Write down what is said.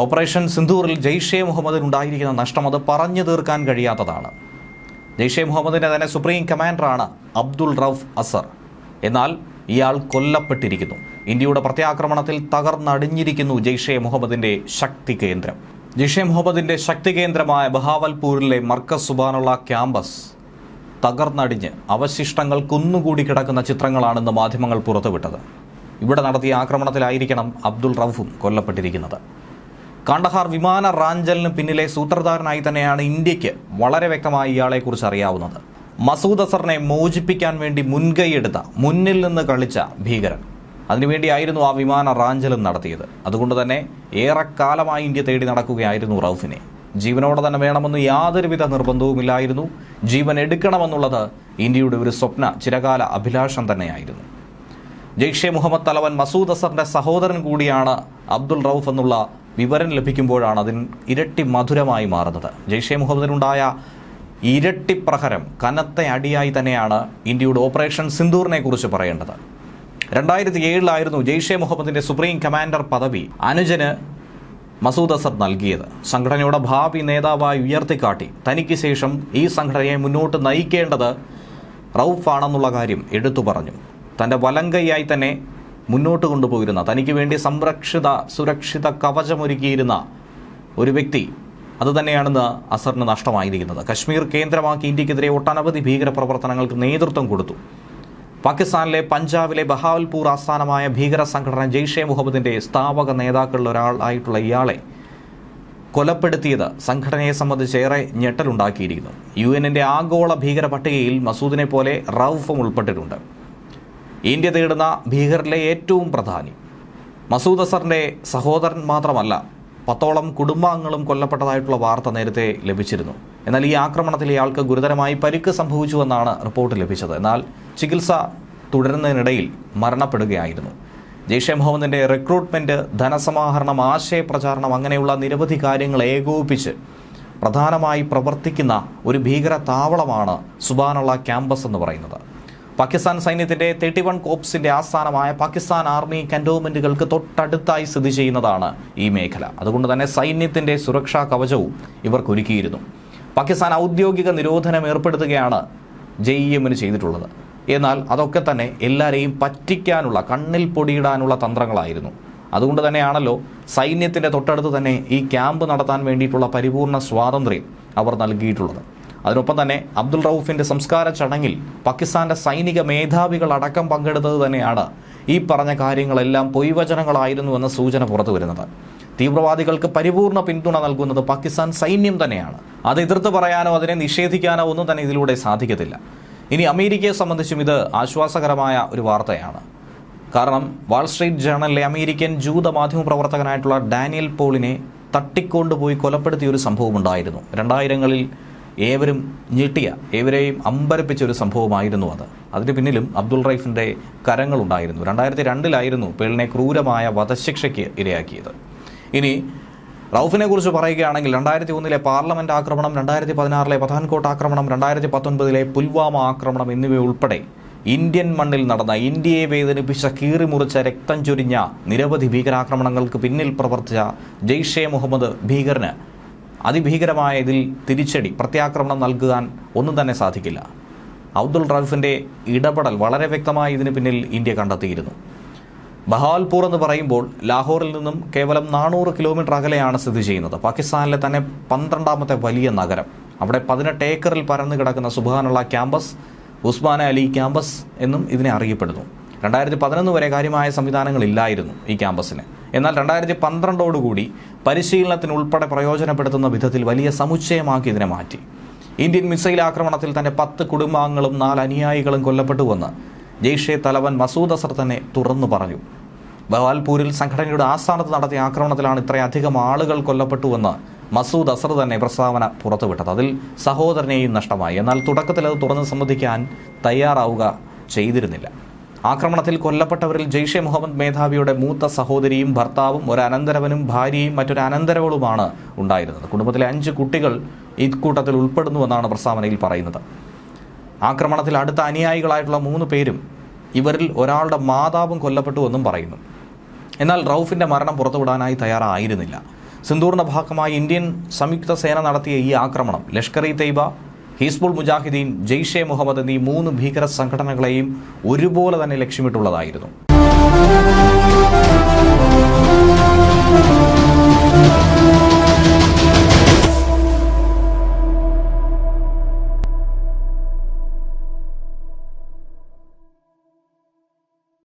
Operation സിന്ധൂറിൽ Jaish മുഹമ്മദിന് ഉണ്ടായിരിക്കുന്ന നഷ്ടം അത് പറഞ്ഞു തീർക്കാൻ കഴിയാത്തതാണ്. ജെയ്ഷെ മുഹമ്മദിന്റെ തന്നെ സുപ്രീം കമാൻഡറാണ് അബ്ദുൾ റൌഫ് അസർ. എന്നാൽ ഇയാൾ കൊല്ലപ്പെട്ടിരിക്കുന്നു. ഇന്ത്യയുടെ പ്രത്യാക്രമണത്തിൽ തകർന്നടിഞ്ഞിരിക്കുന്നു ജെയ്ഷെ മുഹമ്മദിന്റെ ശക്തി കേന്ദ്രം. ജെയ്ഷെ മുഹമ്മദിന്റെ ശക്തി കേന്ദ്രമായ ബഹാവൽപൂരിലെ മർക്കസ് സുബാനുള്ള ക്യാമ്പസ് തകർന്നടിഞ്ഞ് അവശിഷ്ടങ്ങൾ കുന്നുകൂടി കിടക്കുന്ന ചിത്രങ്ങളാണെന്ന് മാധ്യമങ്ങൾ പുറത്തുവിട്ടത്. ഇവിടെ നടത്തിയ ആക്രമണത്തിലായിരിക്കണം അബ്ദുൾ റൌഫും കൊല്ലപ്പെട്ടിരിക്കുന്നത്. കാണ്ഡഹാർ വിമാന റാഞ്ചലിന് പിന്നിലെ സൂത്രധാരനായി തന്നെയാണ് ഇന്ത്യയ്ക്ക് വളരെ വ്യക്തമായി ഇയാളെക്കുറിച്ച് അറിയാവുന്നത്. മസൂദ് അസറിനെ മോചിപ്പിക്കാൻ വേണ്ടി മുൻകൈയെടുത്ത മുന്നിൽ നിന്ന് കളിച്ച ഭീകരൻ. അതിനുവേണ്ടിയായിരുന്നു ആ വിമാന റാഞ്ചലും നടത്തിയത്. അതുകൊണ്ട് തന്നെ ഏറെക്കാലമായി ഇന്ത്യ തേടി നടക്കുകയായിരുന്നു റൌഫിനെ. ജീവനോടെ തന്നെ വേണമെന്ന് യാതൊരുവിധ നിർബന്ധവുമില്ലായിരുന്നു. ജീവൻ എടുക്കണമെന്നുള്ളത് ഇന്ത്യയുടെ ഒരു സ്വപ്ന ചിരകാല അഭിലാഷം തന്നെയായിരുന്നു. ജെയ്ഷെ മുഹമ്മദ് തലവൻ മസൂദ് അസറിന്റെ സഹോദരൻ കൂടിയാണ് അബ്ദുൾ റൌഫ് എന്നുള്ള വിവരം ലഭിക്കുമ്പോഴാണ് അതിന് ഇരട്ടി മധുരമായി മാറുന്നത്. ജെയ്ഷെ മുഹമ്മദിനുണ്ടായ ഇരട്ടി പ്രഹരം കനത്ത അടിയായി തന്നെയാണ് ഇന്ത്യയുടെ ഓപ്പറേഷൻ സിന്ദൂറിനെ കുറിച്ച് പറയേണ്ടത്. രണ്ടായിരത്തി ഏഴിലായിരുന്നു ജെയ്ഷെ മുഹമ്മദിന്റെ സുപ്രീം കമാൻഡർ പദവി അനുജന് മസൂദ് അസർ നൽകിയത്. സംഘടനയുടെ ഭാവി നേതാവായി ഉയർത്തിക്കാട്ടി തനിക്ക് ശേഷം ഈ സംഘടനയെ മുന്നോട്ട് നയിക്കേണ്ടത് റൌഫാണെന്നുള്ള കാര്യം എടുത്തു പറഞ്ഞു. തന്റെ വലങ്കയായി തന്നെ മുന്നോട്ട് കൊണ്ടുപോയിരുന്ന തനിക്ക് വേണ്ടി സംരക്ഷിത സുരക്ഷിത കവചമൊരുക്കിയിരുന്ന ഒരു വ്യക്തി അതുതന്നെയാണെന്ന് അസറിന് നഷ്ടമായിരിക്കുന്നത്. കശ്മീർ കേന്ദ്രമാക്കി ഇന്ത്യക്കെതിരെ ഒട്ടനവധി ഭീകരപ്രവർത്തനങ്ങൾക്ക് നേതൃത്വം കൊടുത്തു. പാകിസ്ഥാനിലെ പഞ്ചാബിലെ ബഹാവൽപൂർ ആസ്ഥാനമായ ഭീകര സംഘടന ജെയ്ഷെ മുഹമ്മദിന്റെ സ്ഥാപക നേതാക്കളിൽ ഒരാളായിട്ടുള്ള ഇയാളെ കൊലപ്പെടുത്തിയത് സംഘടനയെ സംബന്ധിച്ച് ഏറെ ഞെട്ടലുണ്ടാക്കിയിരിക്കുന്നു. യു എന്നിന്റെ ആഗോള ഭീകര പട്ടികയിൽ മസൂദിനെ പോലെ റൌഫും ഉൾപ്പെട്ടിട്ടുണ്ട്. ഇന്ത്യ തേടുന്ന ഭീകരരിലെ ഏറ്റവും പ്രധാനി. മസൂദ് അസറിന്റെ സഹോദരൻ മാത്രമല്ല പത്തോളം കുടുംബാംഗങ്ങളും കൊല്ലപ്പെട്ടതായിട്ടുള്ള വാർത്ത നേരത്തെ ലഭിച്ചിരുന്നു. എന്നാൽ ഈ ആക്രമണത്തിൽ ഇയാൾക്ക് ഗുരുതരമായി പരിക്ക് സംഭവിച്ചുവെന്നാണ് റിപ്പോർട്ട് ലഭിച്ചത്. എന്നാൽ ചികിത്സ തുടരുന്നതിനിടയിൽ മരണപ്പെടുകയായിരുന്നു. ജെയ്ഷെ മുഹമ്മദിന്റെ റിക്രൂട്ട്മെന്റ് ധനസമാഹരണം ആശയപ്രചാരണം അങ്ങനെയുള്ള നിരവധി കാര്യങ്ങൾ ഏകോപിപ്പിച്ച് പ്രധാനമായി പ്രവർത്തിക്കുന്ന ഒരു ഭീകര താവളമാണ് സുബാനുള്ള ക്യാമ്പസ് എന്ന് പറയുന്നത്. പാകിസ്ഥാൻ സൈന്യത്തിന്റെ തേർട്ടി വൺ കോപ്സിന്റെ ആസ്ഥാനമായ പാകിസ്ഥാൻ ആർമി കന്റോൺമെന്റുകൾക്ക് തൊട്ടടുത്തായി സ്ഥിതി ചെയ്യുന്നതാണ് ഈ മേഖല. അതുകൊണ്ട് തന്നെ സൈന്യത്തിന്റെ സുരക്ഷാ കവചവും ഇവർക്ക് ഒരുക്കിയിരുന്നു. പാകിസ്ഥാൻ ഔദ്യോഗിക നിരോധനം ഏർപ്പെടുത്തുകയാണ് ജെ ഇ എമ്മിന് ചെയ്തിട്ടുള്ളത്. എന്നാൽ അതൊക്കെ തന്നെ എല്ലാവരെയും പറ്റിക്കാനുള്ള കണ്ണിൽ പൊടിയിടാനുള്ള തന്ത്രങ്ങളായിരുന്നു. അതുകൊണ്ട് തന്നെയാണല്ലോ സൈന്യത്തിന്റെ തൊട്ടടുത്ത് തന്നെ ഈ ക്യാമ്പ് നടത്താൻ വേണ്ടിയിട്ടുള്ള പരിപൂർണ സ്വാതന്ത്ര്യം അവർ നൽകിയിട്ടുള്ളത്. അതിനൊപ്പം തന്നെ അബ്ദുൾ റൌഫിന്റെ സംസ്കാര ചടങ്ങിൽ പാകിസ്ഥാന്റെ സൈനിക മേധാവികൾ അടക്കം പങ്കെടുത്തത് തന്നെയാണ് ഈ പറഞ്ഞ കാര്യങ്ങളെല്ലാം പൊയ്വചനങ്ങളായിരുന്നു എന്ന സൂചന പുറത്തു വരുന്നത്. തീവ്രവാദികൾക്ക് പരിപൂർണ പിന്തുണ നൽകുന്നത് പാകിസ്ഥാൻ സൈന്യം തന്നെയാണ്. അത് എതിർത്ത് പറയാനോ അതിനെ നിഷേധിക്കാനോ ഒന്നും തന്നെ ഇതിലൂടെ സാധിക്കത്തില്ല. ഇനി അമേരിക്കയെ സംബന്ധിച്ചും ഇത് ആശ്വാസകരമായ ഒരു വാർത്തയാണ്. കാരണം വാൾസ്ട്രീറ്റ് ജേണലിലെ അമേരിക്കൻ ജൂത മാധ്യമ പ്രവർത്തകനായിട്ടുള്ള ഡാനിയൽ പോളിനെ തട്ടിക്കൊണ്ടുപോയി കൊലപ്പെടുത്തിയ ഒരു സംഭവം ഉണ്ടായിരുന്നു രണ്ടായിരങ്ങളിൽ ഏവരും ഞെട്ടിയ ഏവരെയും അമ്പരപ്പിച്ച ഒരു സംഭവമായിരുന്നു അത്. അതിന് പിന്നിലും അബ്ദുൾ റൈഫിന്റെ കരങ്ങളുണ്ടായിരുന്നു. രണ്ടായിരത്തി രണ്ടിലായിരുന്നു പേളിനെ ക്രൂരമായ വധശിക്ഷയ്ക്ക് ഇരയാക്കിയത്. ഇനി റൌഫിനെ കുറിച്ച് പറയുകയാണെങ്കിൽ രണ്ടായിരത്തി ഒന്നിലെ പാർലമെന്റ് ആക്രമണം രണ്ടായിരത്തി പതിനാറിലെ പത്താൻകോട്ട് ആക്രമണം രണ്ടായിരത്തി പത്തൊൻപതിലെ പുൽവാമ ആക്രമണം എന്നിവയുൾപ്പെടെ ഇന്ത്യൻ മണ്ണിൽ നടന്ന ഇന്ത്യയെ വേദനിപ്പിച്ച കീറിമുറിച്ച രക്തം ചൊരിഞ്ഞ നിരവധി ഭീകരാക്രമണങ്ങൾക്ക് പിന്നിൽ പ്രവർത്തിച്ച ജെയ്ഷെ മുഹമ്മദ് ഭീകരന് അതിഭീകരമായ ഇതിൽ തിരിച്ചടി പ്രത്യാക്രമണം നൽകാൻ ഒന്നും തന്നെ സാധിക്കില്ല. അബ്ദുൾ റൌഫിന്റെ ഇടപെടൽ വളരെ വ്യക്തമായി ഇതിന് പിന്നിൽ ഇന്ത്യ കണ്ടെത്തിയിരുന്നു. ബഹാൽപൂർ എന്ന് പറയുമ്പോൾ ലാഹോറിൽ നിന്നും കേവലം നാനൂറ് കിലോമീറ്റർ അകലെയാണ് സ്ഥിതി ചെയ്യുന്നത്. പാകിസ്ഥാനിലെ തന്നെ പന്ത്രണ്ടാമത്തെ വലിയ നഗരം. അവിടെ പതിനെട്ട് ഏക്കറിൽ പരന്നു കിടക്കുന്ന സുബാനുള്ള ക്യാമ്പസ് ഉസ്മാൻ അലി ക്യാമ്പസ് എന്നും ഇതിനെ അറിയപ്പെടുന്നു. രണ്ടായിരത്തി പതിനൊന്ന് വരെ കാര്യമായ സംവിധാനങ്ങളില്ലായിരുന്നു ഈ ക്യാമ്പസിന്. എന്നാൽ രണ്ടായിരത്തി പന്ത്രണ്ടോടുകൂടി പരിശീലനത്തിന് ഉൾപ്പെടെ പ്രയോജനപ്പെടുത്തുന്ന വിധത്തിൽ വലിയ സമുച്ചയമാക്കി ഇതിനെ മാറ്റി. ഇന്ത്യൻ മിസൈൽ ആക്രമണത്തിൽ തന്നെ പത്ത് കുടുംബാംഗങ്ങളും നാല് അനുയായികളും കൊല്ലപ്പെട്ടുവെന്ന് ജെയ്ഷെ തലവൻ മസൂദ് അസർ തന്നെ തുറന്നു പറഞ്ഞു. ബവാൽപൂരിൽ സംഘടനയുടെ ആസ്ഥാനത്ത് നടത്തിയ ആക്രമണത്തിലാണ് ഇത്രയധികം ആളുകൾ കൊല്ലപ്പെട്ടുവെന്ന് മസൂദ് അസർ തന്നെ പ്രസ്താവന പുറത്തുവിട്ടത്. അതിൽ സഹോദരനെയും നഷ്ടമായി. എന്നാൽ തുടക്കത്തിൽ അത് തുറന്ന് സംബന്ധിക്കാൻ തയ്യാറാവുക ചെയ്തിരുന്നില്ല. ആക്രമണത്തിൽ കൊല്ലപ്പെട്ടവരിൽ ജെയ്ഷെ മുഹമ്മദ് മേധാവിയുടെ മൂത്ത സഹോദരിയും ഭർത്താവും ഒരു അനന്തരവനും ഭാര്യയും മറ്റൊരു അനന്തരവളുമാണ് ഉണ്ടായിരുന്നത്. കുടുംബത്തിലെ അഞ്ച് കുട്ടികൾ ഇക്കൂട്ടത്തിൽ ഉൾപ്പെടുന്നുവെന്നാണ് പ്രസ്താവനയിൽ പറയുന്നത്. ആക്രമണത്തിൽ അടുത്ത അനുയായികളായിട്ടുള്ള മൂന്ന് പേരും ഇവരിൽ ഒരാളുടെ മാതാവും കൊല്ലപ്പെട്ടുവെന്നും പറയുന്നു. എന്നാൽ റൌഫിന്റെ മരണം പുറത്തുവിടാനായി തയ്യാറായിരുന്നില്ല. സിന്ദൂറിന്റെ ഭാഗമായി ഇന്ത്യൻ സംയുക്ത സേന നടത്തിയ ഈ ആക്രമണം ലഷ്കർ ഇ തൈബ ഹിസ്ബുൾ മുജാഹിദീൻ ജെയ്ഷെ മുഹമ്മദ് എന്നീ മൂന്ന് ഭീകര സംഘടനകളെയും ഒരുപോലെ തന്നെ ലക്ഷ്യമിട്ടുള്ളതായിരുന്നു.